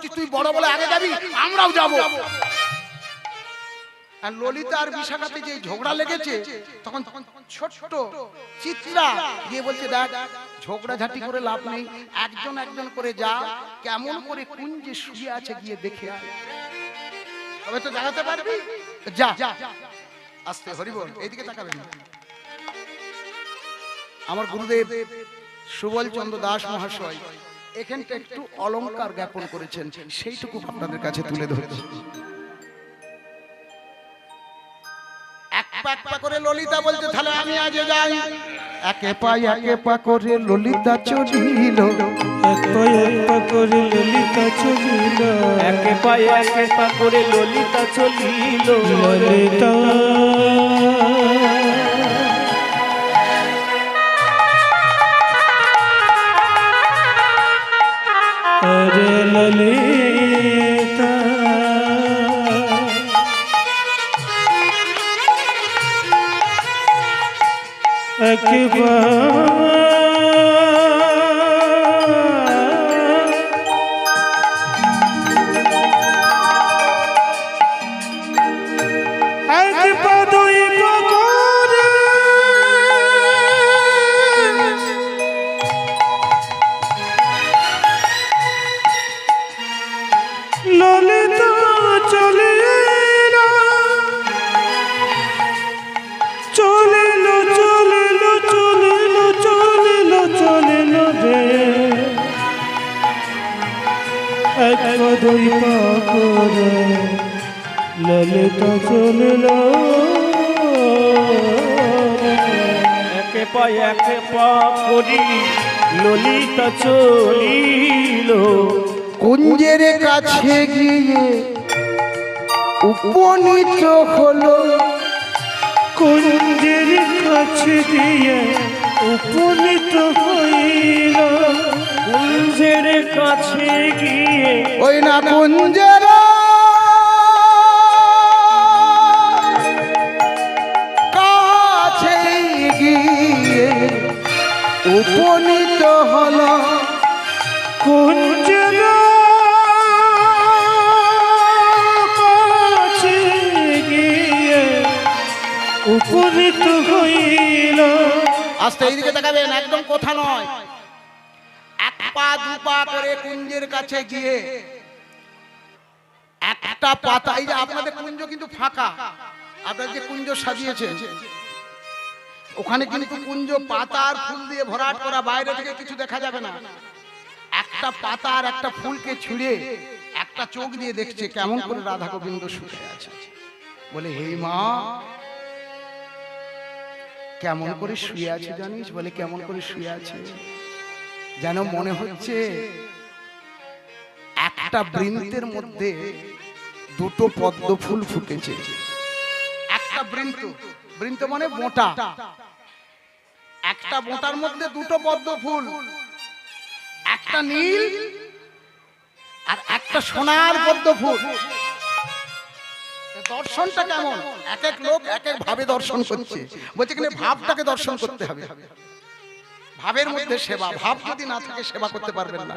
করছিস তুই বড় বলে আগে যাবি? আমরাও যাব। আর ললিতা আর বিশাখাতে যে ঝগড়া লেগেছে, তখন তখন ছোট্ট চিত্রা গিয়ে বলছে, দেখ ঝগড়া ঝাঁটি করে লাভ নেই। একজন একজন করে যা, কেমন করে কোন যে শুয়ে আছে গিয়ে দেখে। তবে তো জানাতে পারবি? যা আস্তে, হরিবল, এইদিকে তাকাবেন আমার গুরুদেব সুবল চন্দ্র দাস মহাশয় এখানটা একটু অলংকার জ্ঞাপন করেছেন সেইটুকু আপনাদের কাছে তুলে ধরেছি। এক পা এক পা করে ললিতা বলতে তাহলে আমি আজ যাই। একে পা একে পা করে ললিতা চলিল। এক পা করে ললিতা চলিল। একে পায়ে একে পা করে ললিতা চলিল। ললিতা আরে ললিতা ললিতা চলিল চলিল চলিল চলিল চলিল চলিল রে। এক পা দুই পা করে ললিতা চলিল। একে পায়ে একে পা করি ললিতা চলিল কুঞ্জের কাছে গিয়ে উপনীত হলো। কুঞ্জের কাছে দিয়ে উপনীত হইল? কুঞ্জের কাছে গিয়ে ওই না কুঞ্জের। কাছে গিয়ে উপনীত হলো। কুঞ্জের আস্তে এইদিকে দেখাবেন একদম কথা নয়। এক পা, দু পা করে কুঞ্জের কাছে গিয়ে একটা পাতা, এই যে আপনাদের কুঞ্জ কিন্তু ফাঁকা। আপনারা যে কুঞ্জ সাজিয়েছেন, ওখানে কিন্তু কুঞ্জ পাতা আর ফুল দিয়ে ভরাট করা, বাইরে থেকে কিছু দেখা যাবে না। একটা পাতা আর একটা ফুলকে ছুঁড়ে একটা চোখ দিয়ে দেখছে, কেমন করে রাধা গোবিন্দ শুয়ে আছে। বলে হে মা কেমন করে শুয়ে আছে জানিস? বলে কেমন করে শুয়ে আছে? যেন মনে হচ্ছে একটা বৃন্তের মধ্যে দুটো পদ্ম ফুল ফুটেছে। একটা বৃন্ত। বৃন্ত। মানে মোটা। একটা মোটার মধ্যে দুটো পদ্ম ফুল। একটা নীল আর একটা সোনার পদ্ম ফুল। দর্শনটা কেমন? এক এক লোক এক এক ভাবে দর্শন করছে। বলছে কিনা, ভাবটাকে দর্শন করতে হবে। ভাবের মধ্যে সেবা, ভাব যদি না থাকে, সেবা করতে পারবেন না।